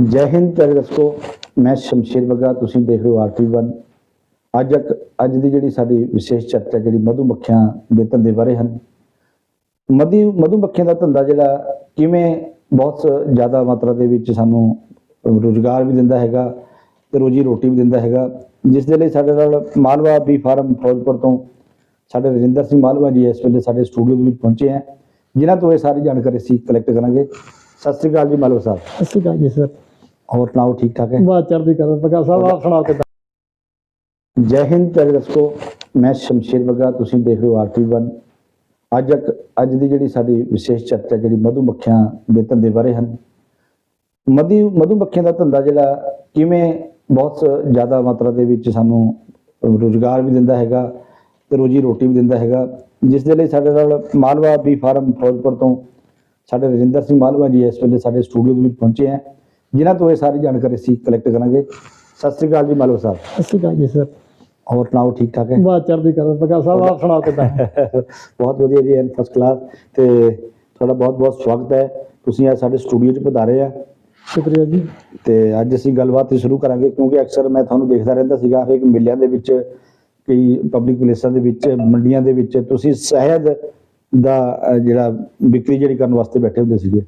ਜੈ ਹਿੰਦ ਪਿਆਰੇ ਦਰਸ਼ਕੋ ਮੈਂ ਸ਼ਮਸ਼ੀਰ ਬਗਾ ਤੁਸੀਂ ਦੇਖ ਰਹੇ ਹੋ ਆਰਟੀ1 ਅੱਜ ਇੱਕ- ਅੱਜ ਦੀ ਜਿਹੜੀ ਸਾਡੀ ਵਿਸ਼ੇਸ਼ ਚਰਚਾ, ਜਿਹੜੀ ਮਧੂ ਮੱਖੀਆਂ ਦੇ ਧੰਦੇ ਬਾਰੇ ਹਨ। ਮਧੂ ਮਧੂ ਮੱਖੀਆਂ ਦਾ ਧੰਦਾ ਜਿਹੜਾ ਕਿਵੇਂ ਬਹੁਤ ਜ਼ਿਆਦਾ ਮਾਤਰਾ ਦੇ ਵਿੱਚ ਸਾਨੂੰ ਰੋਜ਼ਗਾਰ ਵੀ ਦਿੰਦਾ ਹੈਗਾ ਤੇ ਰੋਜੀ ਰੋਟੀ ਵੀ ਦਿੰਦਾ ਹੈਗਾ, ਜਿਸ ਦੇ ਲਈ ਸਾਡੇ ਨਾਲ ਮਾਲਵਾ ਬੀ ਫਾਰਮ ਫਿਰੋਜ਼ਪੁਰ ਤੋਂ ਸਾਡੇ ਰਜਿੰਦਰ ਸਿੰਘ ਮਾਲਵਾ ਜੀ ਇਸ ਵੇਲੇ ਸਾਡੇ ਸਟੂਡੀਓ ਦੇ ਵਿੱਚ ਪਹੁੰਚੇ ਹੈ। ਜਿਨ੍ਹਾਂ ਤੋਂ ਇਹ ਸਾਰੀ ਜਾਣਕਾਰੀ ਅਸੀਂ ਕਲੈਕਟ ਕਰਾਂਗੇ। ਸਤਿ ਸ੍ਰੀ ਅਕਾਲ ਜੀ ਮਾਲਵਾ ਸਾਹਿਬ। ਸਤਿ ਸ਼੍ਰੀ ਅਕਾਲ ਜੀ ਸਰ। ਹੋਰ ਸੁਣਾਓ ਠੀਕ ਠਾਕ ਹੈ? ਬਾਤ ਚੜ੍ਹਦੀ ਕਰਾਂ ਬਗਾ ਸਾਹਿਬ ਆਪ ਸੁਣਾਓ ਕਿੱਦਾਂ ਜੈ ਹਿੰਦ ਪਿਆਰੇ ਦਰਸ਼ਕੋ ਮੈਂ ਸ਼ਮਸ਼ੀਰ ਬਗਾ ਤੁਸੀਂ ਦੇਖ ਰਹੇ ਹੋ ਆਰਟੀ1 ਅੱਜ ਇੱਕ- ਅੱਜ ਦੀ ਜਿਹੜੀ ਸਾਡੀ ਵਿਸ਼ੇਸ਼ ਚਰਚਾ ਜਿਹੜੀ ਮਧੂ ਮੱਖੀਆਂ ਦੇ ਧੰਦੇ ਬਾਰੇ ਹਨ। ਮਧੂ ਮਧੂ ਮੱਖੀਆਂ ਦਾ ਧੰਦਾ ਜਿਹੜਾ ਕਿਵੇਂ ਬਹੁਤ ਜ਼ਿਆਦਾ ਮਾਤਰਾ ਦੇ ਵਿੱਚ ਸਾਨੂੰ ਰੋਜ਼ਗਾਰ ਵੀ ਦਿੰਦਾ ਹੈਗਾ ਤੇ ਰੋਜੀ ਰੋਟੀ ਵੀ ਦਿੰਦਾ ਹੈਗਾ ਜਿਸ ਦੇ ਲਈ ਸਾਡੇ ਨਾਲ ਮਾਲਵਾ ਬੀ ਫਾਰਮ ਫਿਰੋਜ਼ਪੁਰ ਤੋਂ ਸਾਡੇ ਰਜਿੰਦਰ ਸਿੰਘ ਮਾਲਵਾ ਜੀ ਇਸ ਵੇਲੇ ਸਾਡੇ ਸਟੂਡੀਓ ਦੇ ਵਿੱਚ ਪਹੁੰਚੇ ਹੈ। ਜਿਨ੍ਹਾਂ ਤੋਂ ਇਹ ਸਾਰੀ ਜਾਣਕਾਰੀ ਅਸੀਂ ਕਲੈਕਟ ਕਰਾਂਗੇ। ਸਤਿ ਸ੍ਰੀ ਅਕਾਲ ਜੀ ਮਾਲਵਾ ਸਾਹਿਬ। ਅਸੀਂ ਕਹਾਂ ਜੀ ਸਰ। ਹੋਰ ਸੁਣਾਓ ਠੀਕ ਠਾਕ ਹੈ? ਬਾਤ ਚੜ੍ਹਦੀ ਕਰਾਂ ਬਗਾ ਸਾਹਿਬ ਆਪ ਸੁਣਾਓ ਕਿੱਦਾਂ? ਬਹੁਤ ਵਧੀਆ ਜੀ ਫਸਟ ਕਲਾਸ ਤੇ ਤੁਹਾਡਾ ਬਹੁਤ ਬਹੁਤ ਸਵਾਗਤ ਹੈ। ਤੁਸੀਂ ਅੱਜ ਸਾਡੇ ਸਟੂਡੀਓ 'ਚ ਪਧਾਰੇ ਆ। ਸ਼ੁਕਰੀਆ ਜੀ। ਤੇ ਅੱਜ ਅਸੀਂ ਗੱਲਬਾਤ ਸ਼ੁਰੂ ਕਰਾਂਗੇ ਕਿਉਂਕਿ ਅਕਸਰ ਮੈਂ ਤੁਹਾਨੂੰ ਦੇਖਦਾ ਰਹਿੰਦਾ ਸੀਗਾ ਹਰੇਕ ਮੇਲਿਆਂ ਦੇ ਵਿੱਚ ਕਈ ਪਬਲਿਕ ਪਲੇਸਾਂ ਦੇ ਵਿੱਚ ਮੰਡੀਆਂ ਦੇ ਵਿੱਚ ਤੁਸੀਂ ਸ਼ਹਿਦ ਦਾ ਜਿਹੜਾ ਵਿਕਰੀ ਜਿਹੜੀ ਕਰਨ ਵਾਸਤੇ ਬੈਠੇ ਹੁੰਦੇ ਸੀਗੇ।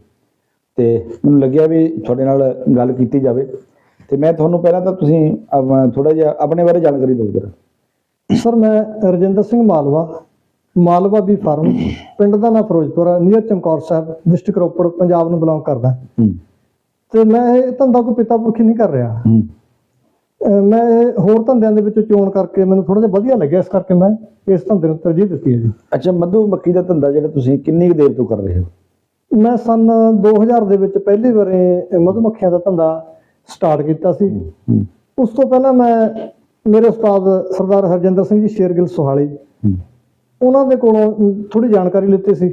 ਤੇ ਮੈਨੂੰ ਲੱਗਿਆ ਵੀ ਤੁਹਾਡੇ ਨਾਲ ਗੱਲ ਕੀਤੀ ਜਾਵੇ। ਤੇ ਮੈਂ ਤੁਹਾਨੂੰ ਪਹਿਲਾਂ ਤਾਂ ਤੁਸੀਂ ਥੋੜਾ ਜਿਹਾ ਆਪਣੇ ਬਾਰੇ ਜਾਣਕਾਰੀ ਦਿਓ ਜਰਾ। ਸਰ ਮੈਂ ਰਜਿੰਦਰ ਸਿੰਘ ਮਾਲਵਾ ਮਾਲਵਾ ਵੀ ਫਾਰਮ ਪਿੰਡ ਦਾ ਨਾਮ ਫਿਰੋਜ਼ਪੁਰ ਨੀਅਰ ਚਮਕੌਰ ਸਾਹਿਬ ਡਿਸਟ੍ਰਿਕਟ ਰੋਪੜ ਪੰਜਾਬ ਨੂੰ ਬਿਲੋਂਗ ਕਰਦਾ। ਤੇ ਮੈਂ ਇਹ ਧੰਦਾ ਕੋਈ ਪਿਤਾ ਪੁਰਖੀ ਨਹੀਂ ਕਰ ਰਿਹਾ। ਮੈਂ ਇਹ ਹੋਰ ਧੰਦਿਆਂ ਦੇ ਵਿੱਚ ਚੋਣ ਕਰਕੇ ਮੈਨੂੰ ਥੋੜਾ ਜਿਹਾ ਵਧੀਆ ਲੱਗਿਆ ਇਸ ਕਰਕੇ ਮੈਂ ਇਸ ਧੰਦੇ ਨੂੰ ਤਰਜੀਹ ਦਿੱਤੀ ਹੈ ਜੀ। ਅੱਛਾ ਮਧੂ ਮੱਖੀ ਦਾ ਧੰਦਾ ਜਿਹੜਾ ਤੁਸੀਂ ਕਿੰਨੀ ਦੇਰ ਤੋਂ ਕਰ ਰਹੇ ਹੋ? ਮੈਂ ਸਨ 2000 ਦੇ ਵਿੱਚ ਪਹਿਲੀ ਵਾਰੀ ਮਧੂਮੱਖੀਆਂ ਦਾ ਧੰਦਾ ਸਟਾਰਟ ਕੀਤਾ ਸੀ। ਉਸ ਤੋਂ ਪਹਿਲਾਂ ਮੈਂ ਮੇਰੇ ਉਸਤਾਦ ਸਰਦਾਰ ਹਰਜਿੰਦਰ ਸਿੰਘ ਜੀ ਸ਼ੇਰਗਿੱਲ ਸੁਹਾਲੀ ਉਹਨਾਂ ਦੇ ਕੋਲੋਂ ਥੋੜੀ ਜਾਣਕਾਰੀ ਲਿੱਤੀ ਸੀ।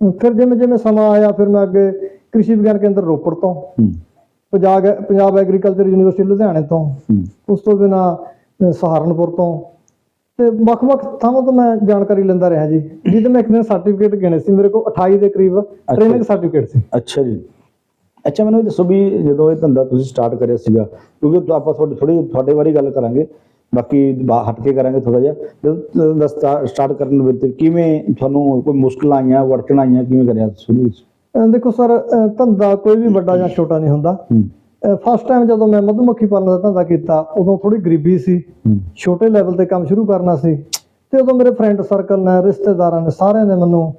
ਫਿਰ ਜਿਵੇਂ ਜਿਵੇਂ ਸਮਾਂ ਆਇਆ ਫਿਰ ਮੈਂ ਅੱਗੇ ਕ੍ਰਿਸ਼ੀ ਵਿਗਿਆਨ ਕੇਂਦਰ ਰੋਪੜ ਤੋਂ ਪੰਜਾਬ ਪੰਜਾਬ ਐਗਰੀਕਲਚਰ ਯੂਨੀਵਰਸਿਟੀ ਲੁਧਿਆਣੇ ਤੋਂ ਉਸ ਤੋਂ ਬਿਨਾ ਸਹਾਰਨਪੁਰ ਤੋਂ ਤੇ ਵੱਖ-ਵੱਖ ਥਾਵਾਂ ਤੋਂ ਮੈਂ ਜਾਣਕਾਰੀ ਲੈਂਦਾ ਰਿਹਾ ਜੀ। ਜਿਹਦੇ ਮੈਂ ਇੱਕ ਦਿਨ ਸਰਟੀਫਿਕੇਟ ਗਿਣੇ ਸੀ ਮੇਰੇ ਕੋਲ 28 ਦੇ ਕਰੀਬ ਟ੍ਰੇਨਿੰਗ ਸਰਟੀਫਿਕੇਟ ਸੀ। ਅੱਛਾ ਜੀ। ਅੱਛਾ ਮੈਨੂੰ ਦੱਸੋ ਵੀ ਜਦੋਂ ਇਹ ਧੰਦਾ ਤੁਸੀਂ ਸਟਾਰਟ ਕਰਿਆ ਸੀਗਾ ਕਿਉਂਕਿ ਆਪਾਂ ਤੁਹਾਡੀ ਥੋੜੀ ਤੁਹਾਡੇ ਬਾਰੇ ਗੱਲ ਕਰਾਂਗੇ ਬਾਕੀ ਹਟ ਕੇ ਕਰਾਂਗੇ ਥੋੜਾ ਜਿਹਾ। ਜਦੋਂ ਸਟਾਰਟ ਕਰਨ ਵਿੱਚ ਕਿਵੇਂ ਤੁਹਾਨੂੰ ਕੋਈ ਮੁਸ਼ਕਲਾਂ ਆਈਆਂ ਵੜਕਣ ਆਈਆਂ ਕਿਵੇਂ ਕਰਿਆ ਸ਼ੁਰੂ ਵਿੱਚ ਦੇਖੋ ਸਰ ਧੰਦਾ ਕੋਈ ਵੀ ਵੱਡਾ ਜਾਂ ਛੋਟਾ ਨਹੀਂ ਹੁੰਦਾ। ਫਸਟ ਟਾਈਮ ਜਦੋਂ ਮੈਂ ਮਧੂਮੱਖੀ ਪਾਲਣ ਦਾ ਧੰਦਾ ਕੀਤਾ ਉਦੋਂ ਥੋੜੀ ਗਰੀਬੀ ਸੀ। ਛੋਟੇ ਲੈਵਲ ਤੇ ਕੰਮ ਸ਼ੁਰੂ ਕਰਨਾ ਸੀ। ਤੇ ਉਦੋਂ ਮੇਰੇ ਫਰੈਂਡ ਸਰਕਲ ਨੇ ਰਿਸ਼ਤੇਦਾਰਾਂ ਨੇ ਸਾਰਿਆਂ ਨੇ ਮੈਨੂੰ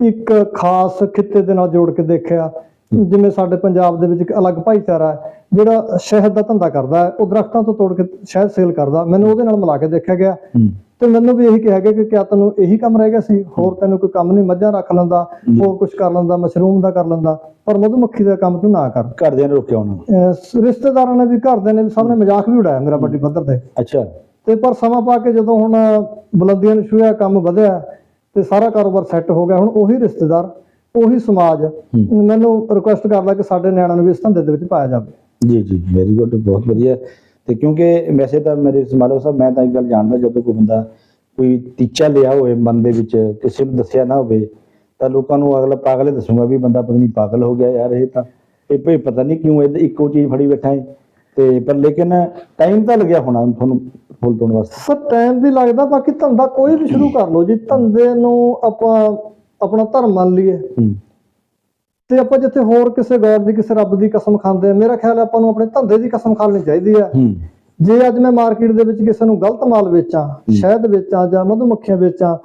ਇੱਕ ਖਾਸ ਖਿੱਤੇ ਦੇ ਨਾਲ ਜੋੜ ਕੇ ਦੇਖਿਆ। ਜਿਵੇਂ ਸਾਡੇ ਪੰਜਾਬ ਦੇ ਵਿੱਚ ਇੱਕ ਅਲੱਗ ਭਾਈਚਾਰਾ ਹੈ ਜਿਹੜਾ ਸ਼ਹਿਦ ਦਾ ਧੰਦਾ ਕਰਦਾ ਹੈ ਉਹ ਦਰਖਤਾਂ ਤੋਂ ਤੋੜ ਕੇ ਸ਼ਹਿਦ ਸੇਲ ਕਰਦਾ। ਮੈਨੂੰ ਉਹਦੇ ਨਾਲ ਮਿਲਾ ਕੇ ਦੇਖਿਆ ਗਿਆ। ਤੇ ਮੈਨੂੰ ਵੀ ਇਹੀ ਕਿਹਾ ਗਿਆ ਕਿ ਕਿਆ ਤੈਨੂੰ ਇਹੀ ਕੰਮ ਰਹਿ ਗਿਆ ਸੀ? ਹੋਰ ਤੈਨੂੰ ਕੋਈ ਕੰਮ ਨਹੀਂ? ਮੱਝਾਂ ਰੱਖ ਲੈਂਦਾ ਹੋਰ ਕੁਝ ਕਰ ਲੈਂਦਾ ਮਸ਼ਰੂਮ ਦਾ ਕਰ ਲੈਂਦਾ ਪਰ ਮਧੂਮੱਖੀ ਦਾ ਕੰਮ ਤੂੰ ਨਾ ਕਰ। ਘਰਦਿਆਂ ਨੇ ਰੋਕਿਆ ਉਹਨਾਂ ਰਿਸ਼ਤੇਦਾਰਾਂ ਨੇ ਵੀ ਘਰਦਿਆਂ ਨੇ ਵੀ ਸਭ ਨੇ ਮਜ਼ਾਕ ਵੀ ਉਡਾਇਆ ਮੇਰਾ ਵੱਡੀ ਪੱਧਰ ਤੇ। ਅੱਛਾ। ਤੇ ਪਰ ਸਮਾਂ ਪਾ ਕੇ ਜਦੋਂ ਹੁਣ ਬੁਲੰਦੀਆਂ ਨੂੰ ਛੂਹਿਆ ਕੰਮ ਵਧਿਆ ਤੇ ਸਾਰਾ ਕਾਰੋਬਾਰ ਸੈੱਟ ਹੋ ਗਿਆ ਹੁਣ ਉਹੀ ਰਿਸ਼ਤੇਦਾਰ ਉਹੀ ਸਮਾਜ ਮੈਨੂੰ ਰਿਕੁਐਸਟ ਕਰਦਾ ਕਿ ਸਾਡੇ ਨਿਆਣਿਆਂ ਨੂੰ ਵੀ ਇਸ ਧੰਦੇ ਦੇ ਵਿੱਚ ਪਾਇਆ ਜਾਵੇ। ਜੀ ਜੀ ਵੈਰੀ ਗੁੱਡ ਬਹੁਤ ਵਧੀਆ। ਤੇ ਕਿਉਂਕਿ ਵੈਸੇ ਤਾਂ ਮੇਰੇ ਸਮਾਲੋ ਸਾਹਿਬ ਮੈਂ ਤਾਂ ਇੱਕ ਗੱਲ ਜਾਣਦਾ ਜਦੋਂ ਕੋਈ ਬੰਦਾ ਕੋਈ ਟੀਚਾ ਲਿਆ ਹੋਵੇ ਮਨ ਦੇ ਵਿੱਚ ਕਿਸੇ ਨੂੰ ਦੱਸਿਆ ਨਾ ਹੋਵੇ ਤਾਂ ਲੋਕਾਂ ਨੂੰ ਅਗਲਾ ਪਾਗਲ ਹੀ ਦੱਸੂਗਾ ਵੀ ਬੰਦਾ ਪਤਾ ਨਹੀਂ ਪਾਗਲ ਹੋ ਗਿਆ ਯਾਰ ਇਹ ਤਾਂ। ਇਹ ਭਈ ਪਤਾ ਨਹੀਂ ਕਿਉਂ ਇਹ ਇੱਕੋ ਚੀਜ਼ ਫੜੀ ਬੈਠਾ ਹੈ ਤੇ ਪਰ ਲੇਕਿਨ ਟਾਈਮ ਤਾਂ ਲੱਗਿਆ ਹੋਣਾ ਤੁਹਾਨੂੰ ਫੁੱਲ ਤੋੜਨ ਵਾਸਤੇ। ਸਰ ਟਾਈਮ ਵੀ ਲੱਗਦਾ ਬਾਕੀ ਧੰਦਾ ਕੋਈ ਵੀ ਸ਼ੁਰੂ ਕਰ ਲਓ ਜੀ। ਧੰਦੇ ਨੂੰ ਆਪਾਂ ਆਪਣਾ ਧਰਮ ਮੰਨ ਲਈਏ। ਤੇ ਆਪਾਂ ਜਿੱਥੇ ਹੋਰ ਕਿਸੇ ਗੌਰ ਦੀ ਕਿਸੇ ਰੱਬ ਦੀ ਕਸਮ ਖਾਂਦੇ ਆ ਮੇਰਾ ਖਿਆਲ ਹੈ ਆਪਾਂ ਨੂੰ ਆਪਣੇ ਧੰਦੇ ਦੀ ਕਸਮ ਖਾ ਲੈਣੀ ਚਾਹੀਦੀ ਆ। ਜੇ ਅੱਜ ਮੈਂ ਮਾਰਕੀਟ ਦੇ ਵਿੱਚ ਕਿਸੇ ਨੂੰ ਗਲਤ ਮਾਲ ਵੇਚਾਂ ਸ਼ਹਿਦ ਵੇਚਾਂ ਜਾਂ ਮਧੂਮੱਖੀਆਂ ਵੇਚਾਂ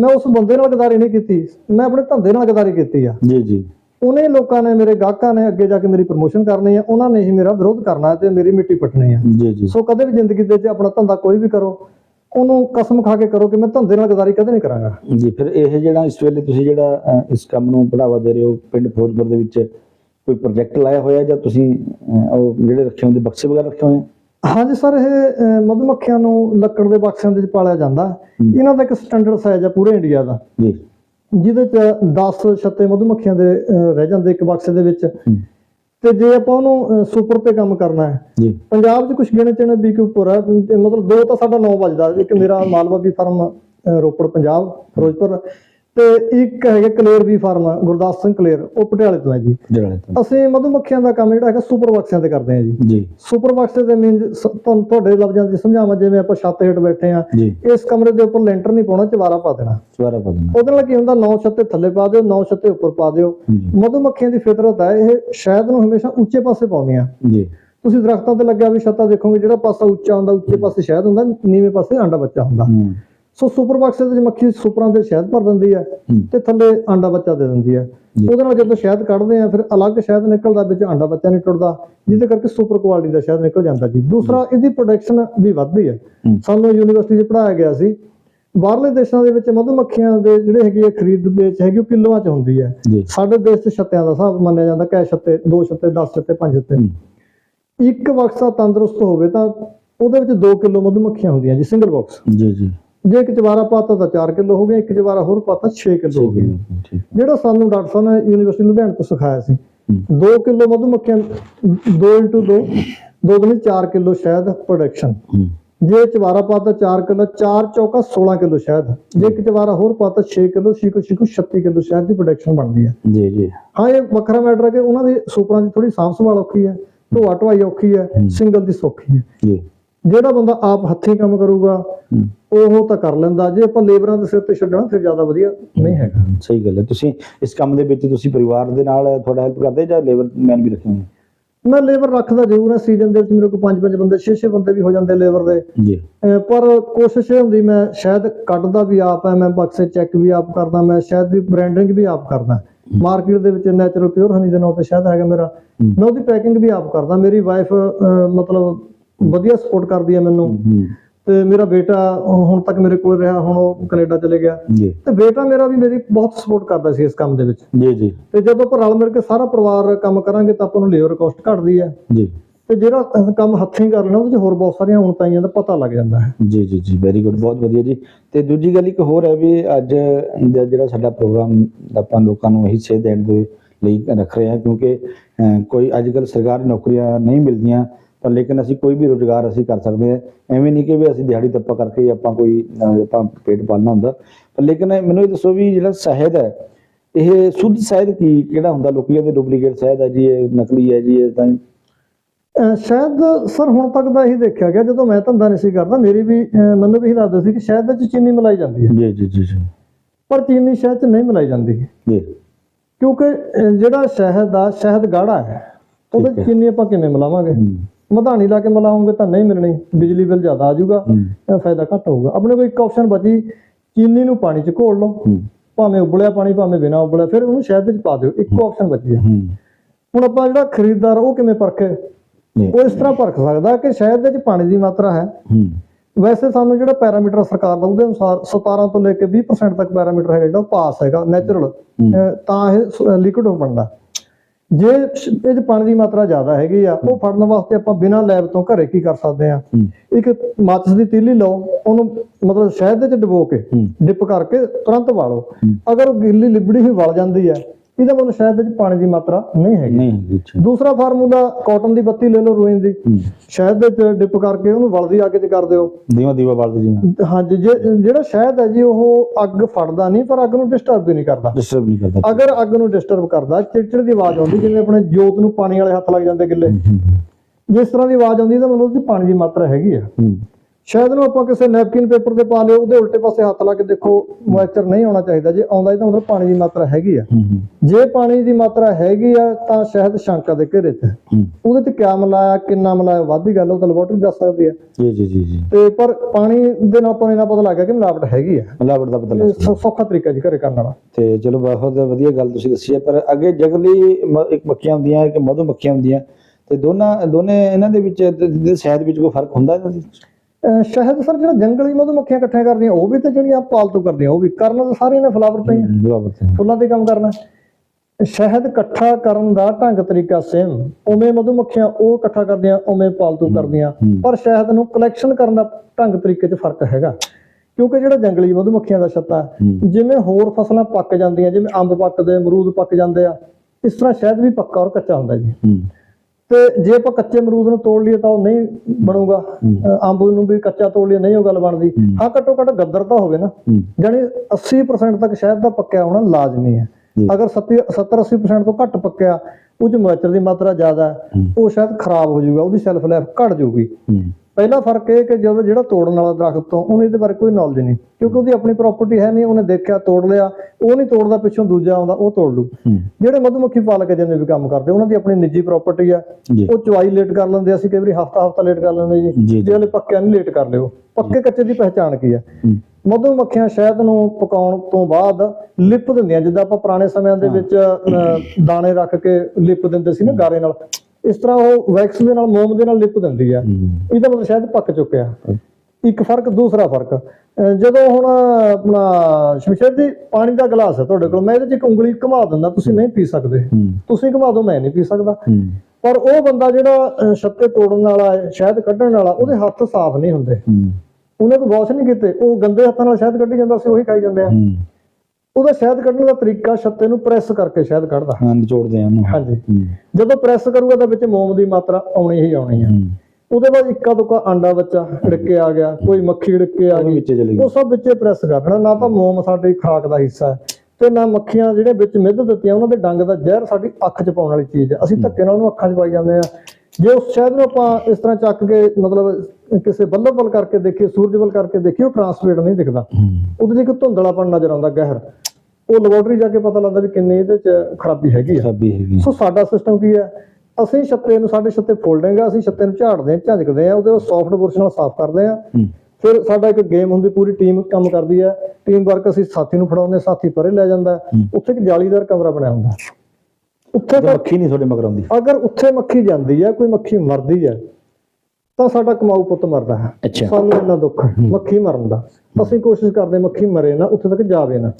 ਮੈਂ ਉਸ ਬੰਦੇ ਨਾਲ ਗਦਾਰੀ ਨਹੀਂ ਕੀਤੀ ਮੈਂ ਆਪਣੇ ਧੰਦੇ ਨਾਲ ਗਦਾਰੀ ਕੀਤੀ ਆ। ਜੀ ਜੀ। ਉਹਨੇ ਲੋਕਾਂ ਨੇ ਮੇਰੇ ਗਾਹਕਾਂ ਨੇ ਅੱਗੇ ਜਾ ਕੇ ਮੇਰੀ ਪ੍ਰਮੋਸ਼ਨ ਕਰਨੀ ਆ ਉਹਨਾਂ ਨੇ ਹੀ ਮੇਰਾ ਵਿਰੋਧ ਕਰਨਾ ਤੇ ਮੇਰੀ ਮਿੱਟੀ ਪੱਟਣੀ ਆ। ਜੀ ਜੀ। ਸੋ ਕਦੇ ਵੀ ਜ਼ਿੰਦਗੀ ਦੇ ਵਿੱਚ ਆਪਣਾ ਧੰਦਾ ਕੋਈ ਵੀ ਕਰੋ ਉਹਨੂੰ ਕਸਮ ਖਾ ਕੇ ਕਰੋ ਕਿ ਮੈਂ ਧੰਦੇ ਨਾਲ ਗਦਾਰੀ ਕਦੇ ਨਹੀਂ ਕਰਾਂਗਾ। ਜੀ ਫਿਰ ਇਹ ਜਿਹੜਾ ਇਸ ਵੇਲੇ ਤੁਸੀਂ ਜਿਹੜਾ ਇਸ ਕੰਮ ਨੂੰ ਬੜਾਵਾ ਦੇ ਰਹੇ ਹੋ ਪਿੰਡ ਫਿਰੋਜ਼ਪੁਰ ਦੇ ਵਿੱਚ ਕੋਈ ਪ੍ਰੋਜੈਕਟ ਲਾਇਆ ਹੋਇਆ ਜਾਂ ਤੁਸੀਂ ਉਹ ਜਿਹੜੇ ਰੱਖੇ ਹੁੰਦੇ ਬਕਸੇ ਵਗੈਰਾ ਰੱਖੇ ਹੋਏ? ਹਾਂਜੀ ਸਰ ਇਹ ਅਹ, ਮਧੂਮੱਖੀਆਂ ਨੂੰ ਲੱਕੜ ਦੇ ਬਕਸਿਆਂ ਦੇ ਵਿੱਚ ਪਾਲਿਆ ਜਾਂਦਾ। ਇਹਨਾਂ ਦਾ ਇੱਕ ਸਟੈਂਡਰਡ ਸਾਈਜ਼ ਆ ਪੂਰੇ ਇੰਡੀਆ ਦਾ। ਜੀ। ਜਿਹਦੇ ਚ 10 ਛੱਤੇ ਮਧੂਮੱਖੀਆਂ ਦੇ ਅਹ, ਰਹਿ ਜਾਂਦੇ ਇੱਕ ਬਕਸੇ ਦੇ ਵਿੱਚ। ਹੂੰ, ਤੇ ਜੇ ਆਪਾਂ ਉਹਨੂੰ ਸੁਪਰ ਤੇ ਕੰਮ ਕਰਨਾ ਹੈ। ਜੀ। ਪੰਜਾਬ 'ਚ ਕੁਝ ਗਿਣੇ ਚਣੇ ਉੱਪਰ ਹੈ ਮਤਲਬ ਦੋ ਤਾਂ ਸਾਡਾ 9 ਵੱਜਦਾ। ਇੱਕ ਮੇਰਾ ਮਾਲਵਾ ਵੀ ਫਰਮ ਰੋਪੜ ਪੰਜਾਬ ਫਿਰੋਜ਼ਪੁਰ। ਤੇ ਇੱਕ ਹੈਗੇ ਕਲੇਰ ਵੀ ਫਾਰਮ ਗੁਰਦਾਸ ਸਿੰਘ ਕਲੇਰ ਉਹ ਪਟਿਆਲੇ ਤੋਂ ਹੈ ਜੀ। ਤੋਂ। ਅਸੀਂ ਮਧੂਮੱਖੀਆਂ ਦਾ ਕੰਮ ਜਿਹੜਾ ਹੈਗਾ ਸੁਪਰ ਬਕਸਿਆਂ ਤੇ ਕਰਦੇ ਹਾਂ ਜੀ। ਜੀ। ਸੁਪਰ ਬਕਸ ਦੇ ਮੀਨ ਤੁਹਾਨੂੰ ਤੁਹਾਡੇ ਲਫ਼ਜ਼ਾਂ ਚ ਸਮਝਾਵਾਂ ਜਿਵੇਂ ਆਪਾਂ ਛੱਤ ਹੇਠ ਬੈਠੇ ਆ ਇਸ ਕਮਰੇ ਦੇ ਉੱਪਰ ਲੈਂਟਰ ਨਹੀਂ ਪਾਉਣਾ ਚਵਾਰਾ ਪਾ ਦੇਣਾ। ਸਵਾਰਾ ਪਦਨਾ ਉਹਦੇ ਨਾਲ ਕੀ ਹੁੰਦਾ ਨੌ ਛੱਤੇ ਥੱਲੇ ਪਾ ਦਿਓ ਨੌ ਛੱਤੇ ਉੱਪਰ ਪਾ ਦਿਓ। ਮਧੂਮੱਖੀਆਂ ਦੀ ਫਿਤਰਤ ਹੈ ਇਹ ਸ਼ਹਿਦ ਨੂੰ ਹਮੇਸ਼ਾ ਉੱਚੇ ਪਾਸੇ ਪਾਉਂਦੀਆਂ। ਜੀ। ਤੁਸੀਂ ਦਰਖਤਾਂ ਤੇ ਲੱਗਿਆ ਵੀ ਛੱਤਾਂ ਦੇਖੋਗੇ ਜਿਹੜਾ ਪਾਸਾ ਉੱਚਾ ਹੁੰਦਾ ਉੱਚੇ ਪਾਸੇ ਸ਼ਹਿਦ ਹੁੰਦਾ ਨੀਵੇਂ ਪਾਸੇ ਆਂਡਾ ਬੱਚਾ ਹੁੰਦਾ। ਸੋ ਸੁਪਰ ਬਾਕਸ ਦੇ ਵਿੱਚ ਮੱਖੀ ਸੁਪਰਾਂ ਦੇ ਸ਼ਹਿਦ ਭਰ ਦਿੰਦੀ ਹੈ। ਤੇ ਥੱਲੇ ਆਂਡਾ ਬੱਚਾ ਦੇ ਦਿੰਦੀ ਹੈ। ਉਹਦੇ ਨਾਲ ਜਦੋਂ ਸ਼ਹਿਦ ਕੱਢਦੇ ਆ ਫਿਰ ਅਲੱਗ ਸ਼ਹਿਦ ਨਿਕਲਦਾ ਵਿੱਚ ਆਂਡਾ ਬੱਚਾ ਨਹੀਂ ਟੁੱਟਦਾ ਜਿਹਦੇ ਕਰਕੇ ਸੁਪਰ ਕੁਆਲਿਟੀ ਦਾ ਸ਼ਹਿਦ ਨਿਕਲ ਜਾਂਦਾ ਜੀ। ਦੂਸਰਾ ਇਹਦੀ ਪ੍ਰੋਡਕਸ਼ਨ ਵੀ ਵੱਧਦੀ ਹੈ। ਸਾਨੂੰ ਯੂਨੀਵਰਸਿਟੀ 'ਚ ਪੜਾਇਆ ਗਿਆ ਸੀ। ਬਾਹਰਲੇ ਦੇਸ਼ਾਂ ਦੇ ਵਿੱਚ ਮਧੂਮੱਖੀਆਂ ਦੇ ਜਿਹੜੇ ਹੈਗੇ ਖਰੀਦ ਵੇਚ ਹੈਗੀ ਉਹ ਕਿਲੋਆਂ 'ਚ ਹੁੰਦੀ ਹੈ। ਸਾਡੇ ਦੇਸ਼ 'ਚ ਛੱਤਿਆਂ ਦਾ ਹਿਸਾਬ ਮੰਨਿਆ ਜਾਂਦਾ ਕੈ ਛੱਤੇ ਦੋ ਛੱਤੇ 10 ਛੱਤੇ ਪੰਜ ਛੱਤੇ। ਹੂੰ। ਇੱਕ ਬਕਸਾ ਤੰਦਰੁਸਤ ਹੋਵੇ ਤਾਂ ਉਹਦੇ ਵਿੱਚ 2 ਕਿਲੋ ਮਧੂਮੱਖੀਆਂ ਹੁੰਦੀਆਂ ਜੀ ਸਿੰਗਲ ਬਾਕਸ ਜੀ ਜੀ। ਜੇ ਇੱਕ ਚਵਾਰਾ ਪਾਤਾ ਤਾਂ 4 ਕਿਲੋ ਹੋ ਗਿਆ ਇੱਕ ਚਵਾਰਾ ਹੋਰ ਪਾਤਾ 6 ਕਿਲੋ ਹੋ ਗਿਆ। ਜਿਹੜਾ ਸਾਨੂੰ ਡਾਕਟਰ ਸਾਹਿਬ ਨੇ ਯੂਨੀਵਰਸਿਟੀ ਲੁਧਿਆਣਾ ਤੋਂ ਸਿਖਾਇਆ ਸੀ ਹੂੰ। 2 ਕਿਲੋ ਮਧੂਮੱਖੀਆਂ 2 2 2 ਦੋ ਦਿਨ 4 ਕਿਲੋ ਸ਼ਹਿਦ ਪ੍ਰੋਡਕਸ਼ਨ ਜੇ ਚਵਾਰਾ ਪਾਤਾ 4 ਕਿਲੋ 4 ਚੌਕਾ 16 ਕਿਲੋ ਸ਼ਹਿਦ ਜੇ ਇੱਕ ਚਵਾਰਾ ਹੋਰ ਪਾਤਾ 6 ਕਿਲੋ 6 6 36 ਕਿਲੋ ਸ਼ਹਿਦ ਦੀ ਪ੍ਰੋਡਕਸ਼ਨ ਬਣਦੀ ਹੈ। ਜੀ ਜੀ। ਹਾਂ ਇਹ ਵੱਖਰਾ ਮੈਟਰ ਹੈ ਕਿ ਉਹਨਾਂ ਦੀ ਸੂਪਰਾਂ ਦੀ ਥੋੜੀ ਸਾਂਭ ਸੰਭਾਲ ਔਖੀ ਹੈ ਢੋਆ ਢਵਾਈ ਔਖੀ ਹੈ ਸਿੰਗਲ ਦੀ ਸੌਖੀ ਹੈ। ਜੀ। ਜਿਹੜਾ ਬੰਦਾ ਆਪ ਹੱਥੀਂ ਕੰਮ ਕਰੂਗਾ ਉਹ ਤਾਂ ਕਰ ਲੈਂਦਾ। ਜੇ ਆਪਾਂ ਲੇਬਰਾਂ ਦੇ ਸਿਰ ਤੇ ਛੱਡਣਾ ਫਿਰ ਜ਼ਿਆਦਾ ਵਧੀਆ ਨਹੀਂ ਹੈਗਾ। ਸਹੀ ਗੱਲ ਹੈ। ਤੁਸੀਂ ਇਸ ਕੰਮ ਦੇ ਵਿੱਚ ਤੁਸੀਂ ਪਰਿਵਾਰ ਦੇ ਨਾਲ ਤੁਹਾਡਾ ਹੈਲਪ ਕਰਦੇ ਜਾਂ ਲੇਬਰ ਮੈਨ ਵੀ ਰੱਖੇ ਹੋਏ ਮੈਂ ਲੇਬਰ ਰੱਖਦਾ ਜ਼ਰੂਰ ਹਾਂ। ਸੀਜ਼ਨ ਦੇ ਵਿੱਚ ਮੇਰੇ ਕੋਲ ਪੰਜ ਪੰਜ ਬੰਦੇ ਛੇ ਛੇ ਬੰਦੇ ਵੀ ਹੋ ਜਾਂਦੇ ਲੇਬਰ ਦੇ। ਜੀ। ਪਰ ਕੋਸ਼ਿਸ਼ ਇਹ ਹੁੰਦੀ ਮੈਂ ਸ਼ਾਇਦ ਕੱਢਦਾ ਵੀ ਆਪ ਹੈ ਮੈਂ ਬਕਸੇ ਚੈੱਕ ਵੀ ਆਪ ਕਰਦਾ ਮੈਂ ਸ਼ਾਇਦ ਦੀ ਬ੍ਰਾਂਡਿੰਗ ਵੀ ਆਪ ਕਰਦਾ। ਮਾਰਕੀਟ ਦੇ ਵਿੱਚ ਨੈਚੁਰਲ ਪਿਓਰ ਹਨੀ ਦੇ ਨਾਂ ਤੇ ਸ਼ਾਇਦ ਹੈਗਾ ਮੇਰਾ। ਮੈਂ ਉਹਦੀ ਪੈਕਿੰਗ ਵੀ ਆਪ ਕਰਦਾ। ਮੇਰੀ ਵਾਈਫ ਮਤਲਬ ਵਧੀਆ ਸਪੋਰਟ ਕਰਦੀ ਹੈ ਮੈਨੂੰ ਤੇ ਮੇਰਾ ਬੇਟਾ ਹੁਣ ਤੱਕ ਮੇਰੇ ਕੋਲ ਰਿਹਾ ਹੁਣ ਉਹ ਕੈਨੇਡਾ ਚਲੇ ਗਿਆ। ਤੇ ਬੇਟਾ ਮੇਰਾ ਵੀ ਮੇਰੀ ਬਹੁਤ ਸਪੋਰਟ ਕਰਦਾ ਸੀ ਇਸ ਕੰਮ ਦੇ ਵਿੱਚ। ਜੀ ਜੀ। ਤੇ ਜਦੋਂ ਆਪਾਂ ਰਲ ਮਿਲ ਕੇ ਸਾਰਾ ਪਰਿਵਾਰ ਕੰਮ ਕਰਾਂਗੇ ਤਾਂ ਆਪਾਂ ਨੂੰ ਲੇਬਰ ਕਾਸਟ ਘਟਦੀ ਹੈ ਜੀ। ਤੇ ਜਿਹੜਾ ਕੰਮ ਹੱਥੀਂ ਕਰ ਲੈਣਾ ਉਹਦੇ ਹੋਰ ਬਹੁਤ ਸਾਰੀਆਂ ਉਣਤਾਈਆਂ ਦਾ ਪਤਾ ਲੱਗ ਜਾਂਦਾ ਹੈ। ਜੀ ਜੀ ਜੀ। ਵੈਰੀ ਗੁੱਡ ਬਹੁਤ ਵਧੀਆ ਜੀ। ਤੇ ਦੂਜੀ ਗੱਲ ਇੱਕ ਹੋਰ ਹੈ ਵੀ ਅੱਜ ਜਿਹੜਾ ਸਾਡਾ ਪ੍ਰੋਗਰਾਮ ਆਪਾਂ ਲੋਕਾਂ ਨੂੰ ਇਹੀ ਸੇਧ ਦੇਣ ਦੇ ਲਈ ਰੱਖ ਰਹੇ ਹਾਂ ਕਿਉਂਕਿ ਕੋਈ ਅੱਜ ਕੱਲ ਸਰਕਾਰੀ ਨੌਕਰੀਆਂ ਨਹੀਂ ਮਿਲਦੀਆਂ। ਪਰ ਲੇਕਿਨ ਅਸੀਂ ਕੋਈ ਵੀ ਰੋਜ਼ਗਾਰ ਅਸੀਂ ਕਰ ਸਕਦੇ ਹਾਂ। ਐਵੇਂ ਨਹੀਂ ਕਿ ਵੀ ਅਸੀਂ ਦਿਹਾੜੀ ਤੱਪਾ ਕਰਕੇ ਹੀ ਆਪਾਂ ਕੋਈ ਆਪਾਂ ਪੇਟ ਪਾਲਣਾ ਹੁੰਦਾ। ਪਰ ਲੇਕਿਨ ਮੈਨੂੰ ਇਹ ਦੱਸੋ ਵੀ ਜਿਹੜਾ ਸ਼ਹਿਦ ਹੈ ਇਹ ਸ਼ੁੱਧ ਸ਼ਹਿਦ ਕੀ ਕਿਹੜਾ ਹੁੰਦਾ? ਲੋਕੀ ਕਹਿੰਦੇ ਡੁਪਲੀਕੇਟ ਸ਼ਹਿਦ ਹੈ ਜੀ ਇਹ ਨਕਲੀ ਹੈ ਜੀ ਇਹ ਤਾਂ ਸ਼ਾਇਦ ਸਰ ਹੁਣ ਤੱਕ ਦਾ ਇਹੀ ਦੇਖਿਆ ਗਿਆ। ਜਦੋਂ ਮੈਂ ਧੰਦਾ ਨਹੀਂ ਸੀ ਕਰਦਾ ਮੇਰੀ ਵੀ ਮੈਨੂੰ ਵੀ ਇਹੀ ਲੱਗਦਾ ਸੀ ਕਿ ਸ਼ਾਇਦ ਵਿੱਚ ਚੀਨੀ ਮਿਲਾਈ ਜਾਂਦੀ ਹੈ। ਜੀ ਜੀ ਜੀ ਜੀ। ਪਰ ਚੀਨੀ ਸ਼ਹਿਦ 'ਚ ਨਹੀਂ ਮਿਲਾਈ ਜਾਂਦੀ। ਜੀ। ਕਿਉਂਕਿ ਜਿਹੜਾ ਸ਼ਹਿਦ ਆ ਸ਼ਹਿਦ ਗਾੜਾ ਹੈ ਉਹਦੇ ਚੀਨੀ ਆਪਾਂ ਕਿਵੇਂ ਮਿਲਾਵਾਂਗੇ? ਹੂੰ। ਮਧਾਣੀ ਲਾ ਕੇ ਮਿਲਾਉਂਗੇ ਤਾਂ ਨਹੀਂ ਮਿਲਣੀ ਬਿਜਲੀ ਬਿੱਲ ਜ਼ਿਆਦਾ ਆ ਜਾਊਗਾ ਹੂੰ। ਇਹ ਫਾਇਦਾ ਘੱਟ ਹੋਊਗਾ। ਆਪਣੇ ਕੋਲ ਇੱਕ ਆਪਸ਼ਨ ਬਚੀ ਚੀਨੀ ਨੂੰ ਪਾਣੀ 'ਚ ਘੋਲ ਲਓ। ਹੂੰ। ਭਾਵੇਂ ਉਬਲਿਆ ਪਾਣੀ ਭਾਵੇਂ ਬਿਨਾ ਉਬਲਿਆ ਫਿਰ ਉਹਨੂੰ ਸ਼ਹਿਦ ਵਿੱਚ ਪਾ ਦਿਓ। ਇੱਕੋ ਆਪਸ਼ਨ ਬਚੀ ਹੈ ਹੂੰ। ਹੁਣ ਆਪਾਂ ਜਿਹੜਾ ਖਰੀਦਦਾਰ ਉਹ ਕਿਵੇਂ ਪਰਖੇ? ਉਹ ਇਸ ਤਰ੍ਹਾਂ ਪਰਖ ਸਕਦਾ ਕਿ ਸ਼ਹਿਦ ਦੇ ਵਿੱਚ ਪਾਣੀ ਦੀ ਮਾਤਰਾ ਹੈ। ਹੂੰ। ਵੈਸੇ ਸਾਨੂੰ ਜਿਹੜਾ ਪੈਰਾਮੀਟਰ ਸਰਕਾਰ ਦਾ ਉਹਦੇ ਅਨੁਸਾਰ 17 ਤੋਂ ਲੈ ਕੇ 20% ਤੱਕ ਪੈਰਾਮੀਟਰ ਹੈਗਾ ਜਿਹੜਾ ਪਾਸ ਹੈਗਾ ਨੈਚੁਰਲ ਤਾਂ ਇਹ ਲਿਕਵਿਡ ਹੋ ਬਣਦਾ ਜੇ ਇਹ 'ਚ ਪਾਣੀ ਦੀ ਮਾਤਰਾ ਜ਼ਿਆਦਾ ਹੈਗੀ ਆ ਉਹ ਫੜਨ ਵਾਸਤੇ ਆਪਾਂ ਬਿਨਾਂ ਲੈਬ ਤੋਂ ਘਰੇ ਕੀ ਕਰ ਸਕਦੇ ਆ? ਇੱਕ ਮਾਚਿਸ ਦੀ ਤੀਲੀ ਲਓ ਉਹਨੂੰ ਮਤਲਬ ਸ਼ਹਿਦ ਦੇ ਚ ਡੁਬੋ ਕੇ ਡਿਪ ਕਰਕੇ ਤੁਰੰਤ ਵਾਲੋ। ਅਗਰ ਉਹ ਗਿੱਲੀ ਲਿਬੜੀ ਹੋਈ ਵਲ ਜਾਂਦੀ ਹੈ ਇਹਦਾ ਮਤਲਬ ਸ਼ਹਿਦ ਦੇ ਚ ਪਾਣੀ ਦੀ ਮਾਤਰਾ ਨਹੀਂ ਹੈਗੀ। ਨਹੀਂ ਦੂਸਰਾ ਫਾਰਮੂਲਾ ਕਾਟਨ ਦੀ ਬੱਤੀ ਲੈ ਲਓ ਰੋਇਨ ਦੀ। ਹੂੰ। ਸ਼ਹਿਦ ਦੇ ਚ ਡਿਪ ਕਰਕੇ ਉਹਨੂੰ ਵਲਦੀ ਅੱਗ 'ਚ ਕਰ ਦਿਓ। ਦੀਵਾ ਦੀਵਾ ਬਾਲਦੇ ਜੀ ਹਾਂਜੀ ਜੇ ਜਿਹੜਾ ਸ਼ਹਿਦ ਹੈ ਜੀ ਉਹ ਅੱਗ ਫੜਦਾ ਨਹੀਂ ਪਰ ਅੱਗ ਨੂੰ ਡਿਸਟਰਬ ਵੀ ਨਹੀਂ ਕਰਦਾ। ਡਿਸਟਰਬ ਨਹੀਂ ਕਰਦਾ ਅਗਰ ਅੱਗ ਨੂੰ ਡਿਸਟਰਬ ਕਰਦਾ ਚਿੜਚਿੜ ਦੀ ਆਵਾਜ਼ ਆਉਂਦੀ ਜਿਵੇਂ ਆਪਣੇ ਜੋਤ ਨੂੰ ਪਾਣੀ ਵਾਲੇ ਹੱਥ ਲੱਗ ਜਾਂਦੇ ਗਿੱਲੇ। ਜਿਸ ਤਰ੍ਹਾਂ ਦੀ ਆਵਾਜ਼ ਆਉਂਦੀ ਤਾਂ ਮਤਲਬ ਉਹਦੇ 'ਚ ਪਾਣੀ ਦੀ ਮਾਤਰਾ ਹੈਗੀ ਆ। ਸ਼ਾਇਦ ਨੂੰ ਆਪਾਂ ਕਿਸੇ ਨੈਪਕਿਨ ਪੇਪਰ ਤੇ ਪਾ ਲਿਓ ਉਹਦੇ ਉਲਟੇ ਪਾਸੇ ਹੱਥ ਲਾ ਕੇ ਦੇਖੋ ਮੋਇਸਚਰ ਨਹੀਂ ਆਉਣਾ ਚਾਹੀਦਾ। ਜੇ ਆਉਂਦਾ ਤਾਂ ਮਤਲਬ ਪਾਣੀ ਦੀ ਮਾਤਰਾ ਹੈਗੀ ਆ। ਜੇ ਪਾਣੀ ਦੀ ਮਾਤਰਾ ਹੈਗੀ ਆ ਤਾਂ ਸ਼ਾਇਦ ਸ਼ੰਕਾ ਦੇ ਘੇਰੇ 'ਚ ਉਹਦੇ ਤੇ ਕਿਆ ਮਿਲਾਇਆ ਕਿੰਨਾ ਮਿਲਾਇਆ ਵੱਧੀ ਗੱਲ ਉਹ ਤਾਂ ਲੈਬੋਰਟਰੀ ਦੱਸ ਸਕਦੀ ਹੈ ਜੀ ਜੀ ਜੀ ਤੇ ਪਰ ਪਾਣੀ ਦੇ ਨਾਲ ਆਪਾਂ ਨੂੰ ਇਹਨਾਂ ਪਤਾ ਲੱਗ ਗਿਆ ਕਿ ਮਿਲਾਵਟ ਹੈਗੀ ਆ। ਮਿਲਾਵਟ ਦਾ ਪਤਾ ਲੱਗ ਸੌਖਾ ਤਰੀਕਾ ਜੀ ਘਰੇ ਕਰਨ ਵਾਲਾ। ਤੇ ਚਲੋ ਬਹੁਤ ਵਧੀਆ ਗੱਲ ਤੁਸੀਂ ਦੱਸੀ ਹੈ ਪਰ ਅੱਗੇ ਜੰਗਲੀ ਇੱਕ ਮੱਖੀਆਂ ਹੁੰਦੀਆਂ ਇੱਕ ਮਧੂ ਮੱਖੀਆਂ ਹੁੰਦੀਆਂ ਤੇ ਦੋਨਾਂ ਦੋਨੇ ਇਹਨਾਂ ਦੇ ਵਿੱਚ ਸ਼ਹਿਦ ਵਿੱਚ ਕੋਈ ਫ਼ਰਕ ਹੁੰਦਾ ਇਹਨਾਂ ਦੀ ਸ਼ਹਿਦ ਸਰ ਜਿਹੜਾ ਜੰਗਲੀ ਮਧੂਮੱਖੀਆਂ ਇਕੱਠੀਆਂ ਕਰਦੀਆਂ ਉਹ ਵੀ ਤੇ ਜਿਹੜੀਆਂ ਪਾਲਤੂ ਕਰਦੀਆਂ ਉਹ ਵੀ ਕਰਨਾ ਤਾਂ ਸਾਰੀਆਂ ਨੇ ਫਲਾਵਰ ਤੇ ਹੀ ਆ। ਜਵਾਬ ਤੇ ਫੁੱਲਾਂ ਤੇ ਕੰਮ ਕਰਨਾ। ਸ਼ਹਿਦ ਇਕੱਠਾ ਕਰਨ ਦਾ ਢੰਗ ਤਰੀਕਾ ਸੇਮ। ਉਵੇਂ ਮਧੂਮੱਖੀਆਂ ਉਹ ਇਕੱਠਾ ਕਰਦੀਆਂ ਉਵੇਂ ਪਾਲਤੂ ਕਰਦੀਆਂ। ਪਰ ਸ਼ਹਿਦ ਨੂੰ ਕਲੈਕਸ਼ਨ ਕਰਨ ਦਾ ਢੰਗ ਤਰੀਕੇ 'ਚ ਫ਼ਰਕ ਹੈਗਾ। ਕਿਉਂਕਿ ਜਿਹੜਾ ਜੰਗਲੀ ਮਧੂਮੱਖੀਆਂ ਦਾ ਛੱਤਾ। ਜਿਵੇਂ ਹੋਰ ਫਸਲਾਂ ਪੱਕ ਜਾਂਦੀਆਂ ਜਿਵੇਂ ਅੰਬ ਪੱਕਦੇ ਅਮਰੂਦ ਪੱਕ ਜਾਂਦੇ ਆ ਇਸ ਤਰ੍ਹਾਂ ਸ਼ਹਿਦ ਵੀ ਪੱਕਾ ਔਰ ਕੱਚਾ ਹੁੰਦਾ ਜੀ। ਹੂੰ। ਤੇ ਜੇ ਆਪਾਂ ਕੱਚੇ ਅਮਰੂਦ ਨੂੰ ਤੋੜ ਲਈਏ ਤਾਂ ਉਹ ਨਹੀਂ ਬਣੂਗਾ। ਅੰਬ ਨੂੰ ਵੀ ਕੱਚਾ ਤੋੜ ਲਈਏ ਨਹੀਂ ਉਹ ਗੱਲ ਬਣਦੀ। ਹਾਂ। ਘੱਟੋ ਘੱਟ ਗੱਦਰ ਤਾਂ ਹੋਵੇ ਨਾ। ਜਾਨੀ 80% ਤੱਕ ਸ਼ਹਿਦ ਦਾ ਪੱਕਿਆ ਹੋਣਾ ਲਾਜ਼ਮੀ ਹੈ। ਅਗਰ 70 80% ਤੋਂ ਘੱਟ ਪੱਕਿਆ ਉਹ ਚ ਮੋਇਸਚਰ ਦੀ ਮਾਤਰਾ ਜ਼ਿਆਦਾ ਹੈ। ਉਹ ਸ਼ਾਇਦ ਖਰਾਬ ਹੋ ਜਾਊਗਾ ਉਹਦੀ ਸ਼ੈਲਫ ਲਾਈਫ ਘਟ ਜਾਊਗੀ। ਪਹਿਲਾ ਫ਼ਰਕ ਇਹ ਕਿ ਜਦੋਂ ਜਿਹੜਾ ਤੋੜਨ ਵਾਲਾ ਦਰਖਤ ਤੋਂ ਉਹਨੂੰ ਇਹਦੇ ਬਾਰੇ ਕੋਈ ਨੌਲੇਜ ਨਹੀਂ ਕਿਉਂਕਿ ਉਹਦੀ ਆਪਣੀ ਪ੍ਰਾਪਰਟੀ ਹੈ ਨਹੀਂ ਉਹਨੇ ਦੇਖਿਆ ਤੋੜ ਲਿਆ ਉਹ ਨਹੀਂ ਤੋੜਦਾ ਪਿੱਛੋਂ ਦੂਜਾ ਆਉਂਦਾ ਉਹ ਤੋੜ ਲੂ ਜਿਹੜੇ ਮਧੂਮੱਖੀ ਪਾਲਕ ਜਿੰਨੇ ਵੀ ਕੰਮ ਕਰਦੇ ਉਹਨਾਂ ਦੀ ਆਪਣੀ ਨਿੱਜੀ ਪ੍ਰਾਪਰਟੀ ਆ ਉਹ ਚਵਾਈ ਲੇਟ ਕਰ ਲੈਂਦੇ ਅਸੀਂ ਕਈ ਵਾਰੀ ਹਫਤਾ ਹਫਤਾ ਲੇਟ ਕਰ ਲੈਂਦੇ ਜੀ। ਜੀ ਹਲੇ ਪੱਕਿਆ ਨਹੀਂ ਲੇਟ ਕਰ ਲਿਓ ਪੱਕੇ ਕੱਚੇ ਦੀ ਪਹਿਚਾਣ ਕੀ ਆ ਮਧੂਮੱਖੀਆਂ ਸ਼ਹਿਦ ਨੂੰ ਪਕਾਉਣ ਤੋਂ ਬਾਅਦ ਲਿਪ ਦਿੰਦੀਆਂ ਜਿੱਦਾਂ ਆਪਾਂ ਪੁਰਾਣੇ ਸਮਿਆਂ ਦੇ ਵਿੱਚ ਦਾਣੇ ਰੱਖ ਕੇ ਲਿਪ ਦਿੰਦੇ ਸੀ ਨਾ ਗਾਰੇ ਨਾਲ। ਇਸ ਤਰ੍ਹਾਂ ਉਹ ਵੈਕਸ ਦੇ ਨਾਲ ਮੋਮ ਦੇ ਨਾਲ ਲਿਪ ਦਿੰਦੀ ਆ। ਇਹਦਾ ਮਤਲਬ ਸ਼ਾਇਦ ਪੱਕ ਚੁੱਕਿਆ। ਇੱਕ ਫ਼ਰਕ ਦੂਸਰਾ ਫ਼ਰਕ। ਜਦੋਂ ਹੁਣ ਆਪਣਾ ਸ਼ਮਸ਼ੇਰ ਜੀ ਪਾਣੀ ਦਾ ਗਲਾਸ ਹੈ ਤੁਹਾਡੇ ਕੋਲ ਮੈਂ ਇਹਦੇ 'ਚ ਇੱਕ ਉਂਗਲੀ ਘੁਮਾ ਦਿੰਦਾ ਤੁਸੀਂ ਨਹੀਂ ਪੀ ਸਕਦੇ। ਤੁਸੀਂ ਘੁਮਾ ਦਿਓ ਮੈਂ ਨਹੀਂ ਪੀ ਸਕਦਾ। ਪਰ ਉਹ ਬੰਦਾ ਜਿਹੜਾ ਛੱਤੇ ਤੋੜਨ ਵਾਲਾ ਹੈ ਸ਼ਾਇਦ ਕੱਢਣ ਵਾਲਾ ਉਹਦੇ ਹੱਥ ਸਾਫ਼ ਨਹੀਂ ਹੁੰਦੇ। ਉਹਨੇ ਕੋਈ ਵਾਸ਼ ਨਹੀਂ ਕੀਤੇ ਉਹ ਗੰਦੇ ਹੱਥਾਂ ਨਾਲ ਸ਼ਾਇਦ ਕੱਢੀ ਜਾਂਦਾ ਸੀ ਉਹੀ ਖਾਈ ਜਾਂਦੇ ਆ। ਉਹਦਾ ਸ਼ਾਇਦ ਕੱਢਣ ਦਾ ਤਰੀਕਾ ਛੱਤੇ ਨੂੰ ਪ੍ਰੈਸ ਕਰਕੇ ਸ਼ਾਇਦ ਕੱਢਦਾ। ਹਾਂ ਨਿਚੋੜਦੇ ਆ ਉਹਨੂੰ। ਹਾਂਜੀ। ਜਦੋਂ ਪ੍ਰੈਸ ਕਰੂਗਾ ਤਾਂ ਵਿੱਚ ਮੋਮ ਦੀ ਮਾਤਰਾ ਆਉਣੀ ਹੀ ਆਉਣੀ ਆ। ਉਹਦੇ ਬਾਅਦ ਇੱਕਾ ਦੁੱਕਾ ਆਂਡਾ ਬੱਚਾ ਡਿੱਕੇ ਆ ਗਿਆ ਕੋਈ ਮੱਖੀ ਡਿੱਕੇ ਆ ਗਈ ਉਹ ਸਭ ਵਿੱਚੇ ਪ੍ਰੈਸ ਕਰਨਾ ਨਾ ਤਾਂ ਮੋਮ ਸਾਡੀ ਖੁਰਾਕ ਦਾ ਹਿੱਸਾ ਹੈ ਤੇ ਨਾ ਮੱਖੀਆਂ ਜਿਹੜੇ ਵਿੱਚ ਮਿੱਧ ਦਿੱਤੀਆਂ ਉਹਨਾਂ ਦੇ ਡੰਗ ਦਾ ਜ਼ਹਿਰ ਸਾਡੀ ਅੱਖ 'ਚ ਪਾਉਣ ਵਾਲੀ ਚੀਜ਼ ਹੈ। ਅਸੀਂ ਧੱਕੇ ਨਾਲ ਉਹਨੂੰ ਅੱਖਾਂ 'ਚ ਪਾਈ ਜਾਂਦੇ ਆ। ਜੇ ਉਸ ਸ਼ਹਿਦ ਨੂੰ ਆਪਾਂ ਇਸ ਤਰ੍ਹਾਂ ਚੱਕ ਕੇ ਮਤਲਬ ਕਿਸੇ ਬੱਲਬ ਵੱਲ ਕਰਕੇ ਦੇਖੀਏ ਸੂਰਜ ਵੱਲ ਕਰਕੇ ਦੇਖੀਏ ਉਹ ਟਰਾਂਸਪੇਰੈਂਟ ਨਹੀਂ ਦਿਖਦਾ। ਉਹਦੇ 'ਚ ਇੱਕ ਧੁੰਦਲਾਪਣ ਨਜ਼ਰ ਆਉਂਦਾ ਗਹਿਰ। ਉਹ ਲੈਬੋਰਟਰੀ ਜਾ ਕੇ ਪਤਾ ਲੱਗਦਾ ਵੀ ਕਿੰਨੀ ਇਹਦੇ 'ਚ ਖਰਾਬੀ ਹੈਗੀ ਆ। ਖਰਾਬੀ ਹੈਗੀ। ਸੋ ਸਾਡਾ ਸਿਸਟਮ ਕੀ ਹੈ? ਅਸੀਂ ਛੱਤੇ ਨੂੰ ਸਾਡੇ ਛੱਤੇ ਫੋਲਡਿੰਗ ਆ ਅਸੀਂ ਛੱਤੇ ਨੂੰ ਝਾੜਦੇ ਹਾਂ ਝਾਂਜਕਦੇ ਆ ਉਹਦੇ ਸੌਫਟ ਬੁਰਸ਼ ਨਾਲ ਸਾਫ਼ ਕਰਦੇ ਆ ਹੂੰ। ਫਿਰ ਸਾਡਾ ਇੱਕ ਗੇਮ ਹੁੰਦੀ ਪੂਰੀ ਟੀਮ ਕੰਮ ਕਰਦੀ ਹੈ। ਟੀਮ ਵਰਕ ਅਸੀਂ ਸਾਥੀ ਨੂੰ ਫੜਾਉਂਦੇ ਸਾਥੀ ਪਰੇ ਲੈ ਜਾਂਦਾ। ਉੱਥੇ ਇੱਕ ਜਾਲੀਦਾਰ ਕਮਰਾ ਬਣਿਆ ਹੁੰਦਾ। ਉੱਥੇ ਤੇ ਮੱਖੀ ਨਹੀਂ ਤੁਹਾਡੇ ਮਗਰ ਆਉਂਦੀ। ਅਗਰ ਉੱਥੇ ਮੱਖੀ ਜਾਂਦੀ ਹੈ ਕੋਈ ਮੱਖੀ ਮਰਦੀ ਹੈ ਤਾਂ ਸਾਡਾ ਕਮਾਊ ਪੁੱਤ ਮਰਦਾ ਹੈ। ਅੱਛਾ। ਸਾਨੂੰ ਇੰਨਾ ਦੁੱਖ ਮੱਖੀ ਮਰਨ ਦਾ। ਅਸੀਂ ਕੋਸ਼ਿਸ਼ ਕਰਦੇ ਮੱਖੀ ਮਰੇ ਨਾ ਉੱਥੇ ਤੱਕ ਜਾਵੇ ਨਾ।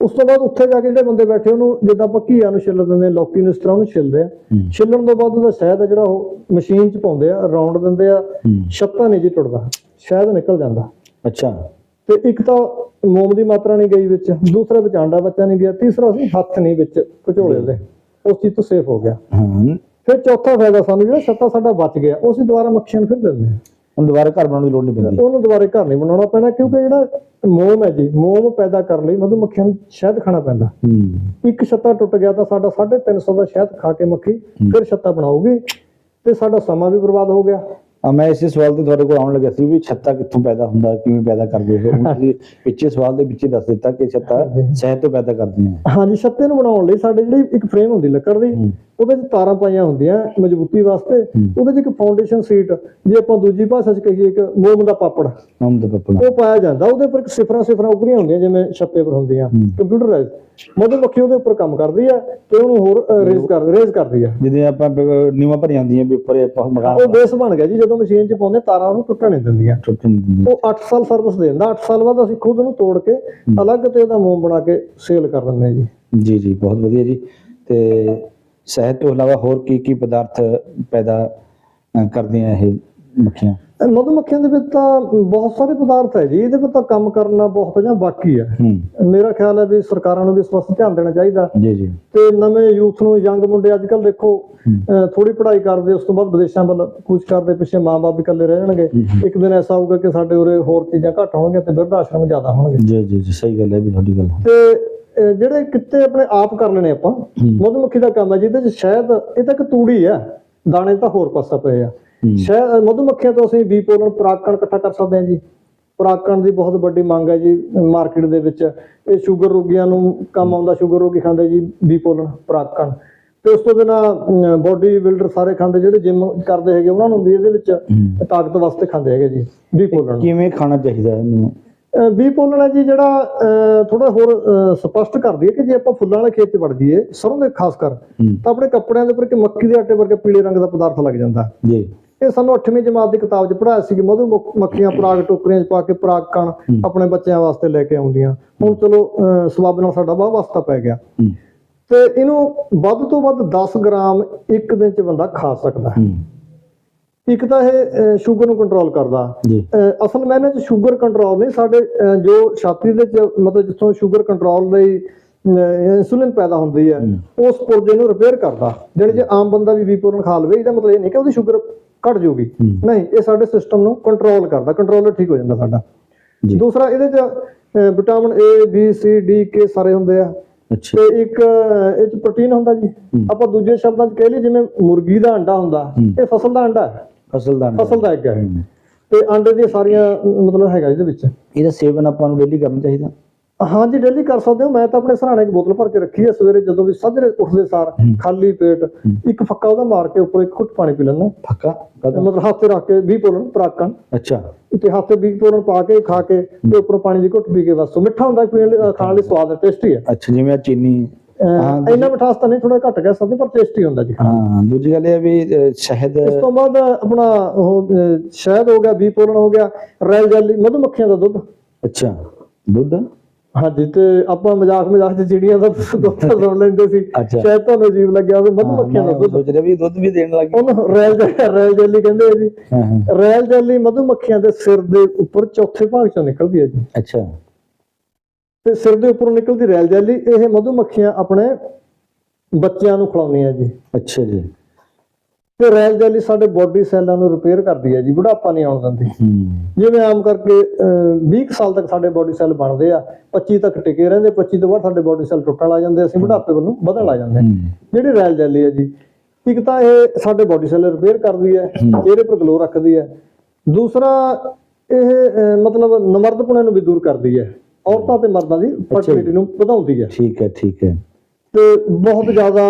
ਉਸ ਤੋਂ ਬਾਅਦ ਉੱਥੇ ਜਾ ਕੇ ਜਿਹੜੇ ਬੰਦੇ ਬੈਠੇ ਉਹਨੂੰ ਜਿੱਦਾਂ ਆਪਾਂ ਘੀਆ ਨੂੰ ਛਿੱਲ ਦਿੰਦੇ ਲੌਕੀ ਨੂੰ ਇਸ ਤਰ੍ਹਾਂ ਉਹਨੂੰ ਛਿੱਲਦੇ ਆ ਛਿੱਲਣ ਤੋਂ ਬਾਅਦ ਉਹਦਾ ਸ਼ਹਿਦ ਆ ਜਿਹੜਾ ਉਹ ਮਸ਼ੀਨ 'ਚ ਪਾਉਂਦੇ ਆ ਰਾਉਂਡ ਦਿੰਦੇ ਆ ਛੱਤਾ ਨਹੀਂ ਜੀ ਟੁੱਟਦਾ ਸ਼ਹਿਦ ਨਿਕਲ ਜਾਂਦਾ। ਅੱਛਾ। ਤੇ ਇੱਕ ਤਾਂ ਮੋਮ ਦੀ ਮਾਤਰਾ ਨਹੀਂ ਗਈ ਵਿੱਚ ਦੂਸਰਾ ਵਿੱਚ ਆਂਡਾ ਬੱਚਾ ਨਹੀਂ ਗਿਆ ਤੀਸਰਾ ਸੀ ਹੱਥ ਨਹੀਂ ਵਿੱਚ ਘਚੋਲੇ ਉਹਦੇ ਉਸ ਚੀਜ਼ ਤੋਂ ਸੇਫ ਹੋ ਗਿਆ। ਹਾਂ। ਫਿਰ ਚੌਥਾ ਫਾਇਦਾ ਸਾਨੂੰ ਜਿਹੜਾ ਛੱਤਾ ਸਾਡਾ ਬਚ ਗਿਆ ਉਹ ਅਸੀਂ ਦੁਬਾਰਾ ਮੱਖੀਆਂ ਨੂੰ ਫਿਰ ਦਿੰਦੇ ਹਾਂ। ਦੁਬਾਰਾ ਘਰ ਬਣਾਉਣ ਦੀ ਲੋੜ ਨਹੀਂ ਪੈਂਦੀ। ਉਹਨੂੰ ਦੁਬਾਰੇ ਘਰ ਨਹੀਂ ਬਣਾਉਣਾ ਪੈਣਾ ਕਿਉਂਕਿ ਜਿਹੜਾ ਮੋਮ ਹੈ ਜੀ ਮੋਮ ਪੈਦਾ ਕਰਨ ਲਈ ਮਧੂ ਮੱਖੀਆਂ ਨੂੰ ਸ਼ਹਿਦ ਖਾਣਾ ਪੈਂਦਾ। ਇੱਕ ਛੱਤਾ ਟੁੱਟ ਗਿਆ ਤਾਂ ਸਾਡਾ 350 ਦਾ ਸ਼ਹਿਦ ਖਾ ਕੇ ਮੱਖੀ ਫਿਰ ਛੱਤਾ ਬਣਾਉਗੀ ਤੇ ਸਾਡਾ ਸਮਾਂ ਵੀ ਬਰਬਾਦ ਹੋ ਗਿਆ। ਮੈਂ ਇਸੇ ਸਵਾਲ ਤੇ ਤੁਹਾਡੇ ਕੋਲ ਆਉਣ ਲੱਗਿਆ ਸੀ ਵੀ ਛੱਤਾ ਕਿੱਥੋਂ ਪੈਦਾ ਹੁੰਦਾ ਕਿਵੇਂ ਪੈਦਾ ਕਰਦੇ ਹੋ? ਤੁਸੀਂ ਪਿੱਛੇ ਸਵਾਲ ਦੇ ਵਿੱਚ ਦੱਸ ਦਿੱਤਾ ਕਿ ਛੱਤਾ ਸ਼ਹਿਦ ਤੋਂ ਪੈਦਾ ਕਰਦੀਆਂ। ਹੈ ਹਾਂਜੀ ਛੱਤੇ ਨੂੰ ਬਣਾਉਣ ਲਈ ਸਾਡੇ ਜਿਹੜੀ ਇੱਕ ਫਰੇਮ ਹੁੰਦੀ ਲੱਕੜ ਦੀ ਉਹਦੇ 'ਚ ਤਾਰਾਂ ਪਾਈਆਂ ਹੁੰਦੀਆਂ ਮਜ਼ਬੂਤੀ ਵਾਸਤੇ। ਉਹਦੇ 'ਚ ਇੱਕ ਫਾਊਂਡੇਸ਼ਨ ਸੀਟ ਜੇ ਆਪਾਂ ਦੂਜੀ ਭਾਸ਼ਾ 'ਚ ਕਹੀਏ ਇੱਕ ਮੋਮ ਦਾ ਪਾਪੜ। ਨਾਮ ਦਾ ਪਪੜਾ। ਉਹ ਪਾਇਆ ਜਾਂਦਾ ਉਹਦੇ ਉੱਪਰ ਇੱਕ ਸਿਫਰਾਂ ਸਿਫਰਾਂ ਉੱਭਰੀਆਂ ਹੁੰਦੀਆਂ ਜਿਵੇਂ ਛੱਤੇ ਪਰ ਹੁੰਦੀਆਂ। ਕੰਪਿਊਟਰਾਈਜ਼ ਮਧੂਮੱਖੀ ਉਹਦੇ ਉੱਪਰ ਕੰਮ ਕਰਦੀ ਆ ਤੇ ਉਹਨੂੰ ਹੋਰ ਰੇਜ਼ ਕਰ ਰੇਜ਼ ਕਰਦੀ ਆ। ਜਿਹਦੇ ਆਪਾਂ ਨੀਵਾਂ ਭਰ ਜਾਂਦੀਆਂ ਵੀ ਉੱਪਰ ਆਪਾਂ ਮਕਾਨ ਉਹ ਬੇਸ ਬਣ ਗਿਆ ਜੀ ਜਦੋਂ ਮਸ਼ੀਨ 'ਚ ਪਾਉਂਦੇ ਤਾਰਾਂ ਉਹਨੂੰ ਟੁੱਟਣ ਨਹੀਂ ਦਿੰਦੀਆਂ। ਨਹੀਂ ਉਹ 8 ਸਾਲ ਸਰਵਿਸ ਦੇ ਦਿੰਦਾ। 8 ਸਾਲ ਬਾਅਦ ਅਸੀਂ ਖੁਦ ਉਹਨੂੰ ਤੋੜ ਕੇ ਅਲੱਗ ਤੇ ਉਹਦਾ ਮੋਮ ਬਣਾ ਕੇ ਸੇਲ ਕਰ ਦਿੰਦੇ ਹਾਂ ਜੀ। ਜੀ ਜੀ ਬਹੁਤ ਵਧੀਆ ਜੀ। ਤੇ ਸ਼ਹਿਦ ਤੋਂ ਇਲਾਵਾ ਹੋਰ ਕੀ ਕੀ ਪਦਾਰਥ ਪੈਦਾ ਅ, ਕਰਦੀਆਂ ਇਹ? ਮੱਖੀਆਂ? ਮਧੂਮੱਖੀਆਂ ਦੇ ਵਿੱਚ ਤਾਂ ਬਹੁਤ ਸਾਰੇ ਪਦਾਰਥ ਹੈ ਜੀ ਇਹਦੇ ਵਿੱਚ ਤਾਂ ਕੰਮ ਕਰਨਾ ਬਹੁਤ ਜਾਂ ਬਾਕੀ ਹੈ। ਹੂੰ। ਮੇਰਾ ਖਿਆਲ ਹੈ ਵੀ ਸਰਕਾਰਾਂ ਨੂੰ ਵੀ ਇਸ ਪਾਸੇ ਧਿਆਨ ਦੇਣਾ ਚਾਹੀਦਾ। ਜੀ ਜੀ। ਤੇ ਨਵੇਂ ਯੂਥ ਨੂੰ ਯੰਗ ਮੁੰਡੇ ਅੱਜ ਕੱਲ ਦੇਖੋ ਥੋੜੀ ਪੜ੍ਹਾਈ ਕਰਦੇ ਉਸ ਤੋਂ ਬਾਅਦ ਵਿਦੇਸ਼ਾਂ ਵੱਲ ਕੂਚ ਕਰਦੇ ਪਿੱਛੇ ਮਾਂ-ਬਾਪ ਵੀ ਇਕੱਲੇ ਰਹਿ ਜਾਣਗੇ। ਇੱਕ ਦਿਨ ਐਸਾ ਹੋਊਗਾ ਕਿ ਸਾਡੇ ਉਰੇ ਹੋਰ ਚੀਜ਼ਾਂ ਘੱਟ ਹੋਣਗੀਆਂ ਤੇ ਬਿਰਧ ਆਸ਼ਰਮ ਜ਼ਿਆਦਾ ਹੋਣਗੇ। ਜੀ ਜੀ ਜੀ ਸਹੀ ਗੱਲ ਹੈ ਵੀ ਤੁਹਾਡੀ ਗੱਲ। ਤੇ ਜਿਹੜੇ ਕਿੱਤੇ ਆਪਣੇ ਆਪ ਕਰ ਲੈਣੇ ਆਪਾਂ ਮਧੂਮੱਖੀ ਦਾ ਕੰਮ ਹੈ ਜਿਹਦੇ ਚ ਸ਼ਹਿਦ ਇਹ ਤਾਂ ਇੱਕ ਤੂੜੀ ਆ ਦਾਣੇ ਤਾਂ ਹੋਰ ਪਾਸਾ ਪਏ ਆ। ਹੂੰ। ਸ਼ਹਿਦ ਮਧੂਮੱਖੀਆਂ ਤੋਂ ਅਸੀਂ ਬੀ ਪੋਲਨ ਪਰਾਗਕਣ ਇਕੱਠਾ ਕਰ ਸਕਦੇ ਹਾਂ ਜੀ। ਪਰਾਗਕਣ ਦੀ ਬਹੁਤ ਵੱਡੀ ਮੰਗ ਹੈ ਜੀ ਮਾਰਕੀਟ ਦੇ ਵਿੱਚ। ਇਹ ਸ਼ੂਗਰ ਰੋਗੀਆਂ ਨੂੰ ਕੰਮ ਆਉਂਦਾ ਸ਼ੂਗਰ ਰੋਗੀ ਖਾਂਦੇ ਜੀ ਬੀ ਪੋਲਨ ਪਰਾਗਕਣ। ਤੇ ਉਸ ਤੋਂ ਬਿਨਾ ਬੋਡੀ ਬਿਲਡਰ ਸਾਰੇ ਖਾਂਦੇ ਜਿਹੜੇ ਜਿਮ ਕਰਦੇ ਹੈਗੇ ਉਹਨਾਂ ਨੂੰ ਵੀ ਇਹਦੇ ਵਿੱਚ ਤਾਕਤ ਵਾਸਤੇ ਖਾਂਦੇ ਹੈਗੇ ਜੀ ਬੀ ਪੋਲਨ ਕਿਵੇਂ ਖਾਣਾ ਚਾਹੀਦਾ ਇਹਨੂੰ? ਬੀ ਪੋਲਣ ਹੈ ਜੀ ਜਿਹੜਾ ਥੋੜਾ ਹੋਰ ਸਪਸ਼ਟ ਕਰਦੀ ਹੈ ਕਿ ਜੇ ਆਪਾਂ ਫੁੱਲਾਂ ਵਾਲੇ ਖੇਤ 'ਚ ਵੜ ਜਾਈਏ ਸਰੋਂ ਦੇ ਖਾਸ ਕਰ ਤਾਂ ਆਪਣੇ ਕੱਪੜਿਆਂ ਦੇ ਉੱਪਰ ਇੱਕ ਮੱਕੀ ਦੇ ਆਟੇ ਵਰਗਾ ਪੀਲੇ ਰੰਗ ਦਾ ਪਦਾਰਥ ਲੱਗ ਜਾਂਦਾ। ਜੀ। ਇਹ ਸਾਨੂੰ 8ਵੀਂ ਜਮਾਤ ਦੀ ਕਿਤਾਬ 'ਚ ਪੜ੍ਹਾਇਆ ਸੀ ਕਿ ਮਧੂ ਮੱਖ- ਮੱਖੀਆਂ ਪਰਾਗ ਟੋਕਰੀਆਂ 'ਚ ਪਾ ਕੇ ਪਰਾਗ ਕਣ ਆਪਣੇ ਬੱਚਿਆਂ ਵਾਸਤੇ ਲੈ ਕੇ ਆਉਂਦੀਆਂ। ਹੁਣ ਚਲੋ ਸਬੱਬ ਨਾਲ ਸਾਡਾ ਬਹੁਤ ਵਾਸਤਾ ਪੈ ਗਿਆ। ਤੇ ਇਹਨੂੰ ਵੱਧ ਤੋਂ ਵੱਧ 10 ਗ੍ਰਾਮ ਇੱਕ ਦਿਨ 'ਚ ਬੰਦਾ ਖਾ ਸਕਦਾ। ਹੈ। ਇੱਕ ਤਾਂ ਇਹ ਸ਼ੂਗਰ ਨੂੰ ਕੰਟਰੋਲ ਕਰਦਾ। ਅਸਲ ਮੈਨੇ ਚ ਸ਼ੂਗਰ ਕੰਟਰੋਲ ਨਹੀਂ ਸਾਡੇ ਜੋ ਛਾਤੀ ਦੇ ਚ ਮਤਲਬ ਜਿੱਥੋਂ ਸ਼ੂਗਰ ਕੰਟਰੋਲ ਲਈ ਇਨਸੂਲਿਨ ਪੈਦਾ ਹੁੰਦੀ ਹੈ। ਉਸ ਪੁਰਜੇ ਨੂੰ ਰਿਪੇਅਰ ਕਰਦਾ। ਜਿਹੜੇ ਜੇ ਆਮ ਬੰਦਾ ਵੀ ਵੀਪੂਰਨ ਖਾ ਲਵੇ ਇਹਦਾ ਮਤਲਬ ਇਹ ਨਹੀਂ ਕਿ ਉਹਦੀ ਸ਼ੂਗਰ ਘਟ ਜਾਊਗੀ ਹੂੰ। ਨਹੀਂ ਇਹ ਸਾਡੇ ਸਿਸਟਮ ਨੂੰ ਕੰਟਰੋਲ ਕਰਦਾ ਕੰਟਰੋਲਰ ਠੀਕ ਹੋ ਜਾਂਦਾ ਸਾਡਾ। ਦੂਸਰਾ ਇਹਦੇ ਚ vitamin A B C D K ਸਾਰੇ ਹੁੰਦੇ ਆ ਤੇ ਇੱਕ ਇਹ ਚ ਪ੍ਰੋਟੀਨ ਹੁੰਦਾ ਜੀ। ਆਪਾਂ ਦੂਜੇ ਸ਼ਬਦਾਂ ਚ ਕਹਿ ਲਈ ਜਿਵੇਂ ਮੁਰਗੀ ਦਾ ਅੰਡਾ ਹੁੰਦਾ। ਇਹ ਫਸਲ ਦਾ ਅੰਡਾ ਹੈ ਫਸਲ ਦਾ ਅੰਡਾ। ਫਸਲ ਦਾ ਐਗ ਹੈ। ਤੇ ਅੰਡੇ ਦੀਆਂ ਸਾਰੀਆਂ ਮਤਲਬ ਹੈਗਾ ਇਹਦੇ ਵਿੱਚ ਇਹਦਾ ਸੇਵਨ ਆਪਾਂ ਨੂੰ ਡੇਲੀ ਕਰਨਾ ਚਾਹੀਦਾ ਹਾਂਜੀ ਡੇਲੀ ਕਰ ਸਕਦੇ ਹੋ। ਮੈਂ ਤਾਂ ਆਪਣੇ ਸਰਾਣੇ ਇੱਕ ਬੋਤਲ ਭਰ ਕੇ ਰੱਖੀ ਹੈ। ਸਵੇਰੇ ਜਦੋਂ ਵੀ ਸਾਜਰੇ ਉੱਠਦੇ ਸਾਰ। ਖਾਲੀ ਪੇਟ ਇੱਕ ਫੱਕਾ ਉਹਦਾ ਮਾਰ ਕੇ ਉੱਪਰ ਇੱਕ ਘੁੱਟ ਪਾਣੀ ਪੀ ਲੈਣਾ ਫੱਕਾ? ਮਤਲਬ ਹੱਥ ਤੇ ਰੱਖ ਕੇ 20 ਪੋਲਣ ਪ੍ਰਾਕਣ ਅੱਛਾ। ਤੇ ਹੱਥ ਤੇ 20 ਪੋਲਣ ਪਾ ਕੇ ਖਾ ਕੇ ਤੇ ਉੱਪਰੋਂ ਪਾਣੀ ਦੀ ਘੁੱਟ ਪੀ ਕੇ ਬਸ। ਮਿੱਠਾ ਹੁੰਦਾ ਪੀਣ ਖਾਣ ਲਈ ਸਵਾਦ ਹੈ ਟੇਸਟੀ ਹੈ। ਅੱਛਾ ਜਿਵੇਂ ਆਹ ਚੀਨੀ। ਇੰਨਾ ਮਿਠਾਸ ਤਾਂ ਨਹੀਂ ਥੋੜਾ ਘੱਟ ਕਹਿ ਸਕਦੇ ਪਰ ਟੇਸਟੀ ਹੁੰਦਾ ਜੀ। ਹਾਂ ਦੂਜੀ ਗੱਲ ਇਹ ਵੀ ਸ਼ਹਿਦ ਇਸ ਤੋਂ ਬਾਅਦ ਆਪਣਾ ਉਹ ਸ਼ਹਿਦ ਹੋ ਗਿਆ 20 ਪੋਲਣ ਹੋ ਗਿਆ ਰੈਲ ਜੈਲੀ ਮਧੂਮੱਖੀਆਂ ਦਾ ਦੁੱਧ। ਅੱਛਾ ਦੁੱਧ? ਹਾਂਜੀ ਤੇ ਆਪਾਂ ਮਜ਼ਾਕ ਮਜ਼ਾਕ ਚ ਚਿੜੀਆਂ ਦਾ ਦੁੱਧ ਸੁਣ ਲੈਂਦੇ ਸੀ। ਸ਼ਾਇਦ ਤੁਹਾਨੂੰ ਅਜੀਬ ਲੱਗਿਆ ਹੋਵੇ ਮਧੂਮੱਖੀਆਂ ਦਾ ਦੁੱਧ। ਸੋਚ ਰਿਹਾ ਵੀ ਦੁੱਧ ਵੀ ਦੇਣ ਲੱਗੀ ਉਹਨੂੰ ਰੈਲ ਰੈਲ ਜੈਲੀ ਕਹਿੰਦੇ ਆ ਜੀ। ਰੈਲ ਜੈਲੀ ਮਧੂਮੱਖੀਆਂ ਦੇ ਸਿਰ ਦੇ ਉੱਪਰ ਚੌਥੇ ਭਾਗ ਚੋਂ ਨਿਕਲਦੀ ਹੈ ਜੀ। ਅੱਛਾ। ਤੇ ਸਿਰ ਦੇ ਉੱਪਰੋਂ ਨਿਕਲਦੀ ਰੈਲ ਜੈਲੀ ਇਹ ਮਧੂਮੱਖੀਆਂ ਆਪਣੇ ਬੱਚਿਆਂ ਨੂੰ ਖਿਲਾਉਂਦੀਆਂ ਜੀ। ਅੱਛਾ ਜੀ। ਤੇ ਰੈਲ ਜੈਲੀ ਸਾਡੇ ਬੋਡੀ ਸੈੱਲਾਂ ਨੂੰ ਰਿਪੇਅਰ ਕਰਦੀ ਹੈ ਜੀ ਬੁਢਾਪਾ ਨਹੀਂ ਆਉਣ ਦਿੰਦੀ। ਜਿਵੇਂ ਆਮ ਕਰਕੇ ਅਹ, 20 ਕੁ ਸਾਲ ਤੱਕ ਸਾਡੇ ਬੋਡੀ ਸੈੱਲ ਬਣਦੇ ਆ 25 ਤੱਕ ਟਿਕੇ ਰਹਿੰਦੇ 25 ਤੋਂ ਬਾਅਦ ਸਾਡੇ ਬੋਡੀ ਸੈੱਲ ਟੁੱਟਣ ਲੱਗ ਜਾਂਦੇ ਅਸੀਂ ਬੁਢਾਪੇ ਵੱਲ ਵਧਣ ਲੱਗ ਜਾਂਦੇ। ਜਿਹੜੀ ਰੈਲ ਜੈਲੀ ਹੈ ਜੀ ਇੱਕ ਤਾਂ ਇਹ ਸਾਡੇ ਬੋਡੀ ਸੈੱਲ ਰਿਪੇਅਰ ਕਰਦੀ ਹੈ ਚਿਹਰੇ ਪਰ ਗਲੋ ਰੱਖਦੀ ਹੈ। ਦੂਸਰਾ ਇਹ ਮਤਲਬ ਨਮਰਦਪੁਣੇ ਨੂੰ ਵੀ ਦੂਰ ਕਰਦੀ ਹੈ। ਔਰਤਾਂ ਤੇ ਮਰਦਾਂ ਦੀ ਫਰਟੀਲਿਟੀ ਨੂੰ ਵਧਾਉਂਦੀ ਹੈ। ਠੀਕ ਹੈ ਠੀਕ ਹੈ। ਤੇ ਬਹੁਤ ਜ਼ਿਆਦਾ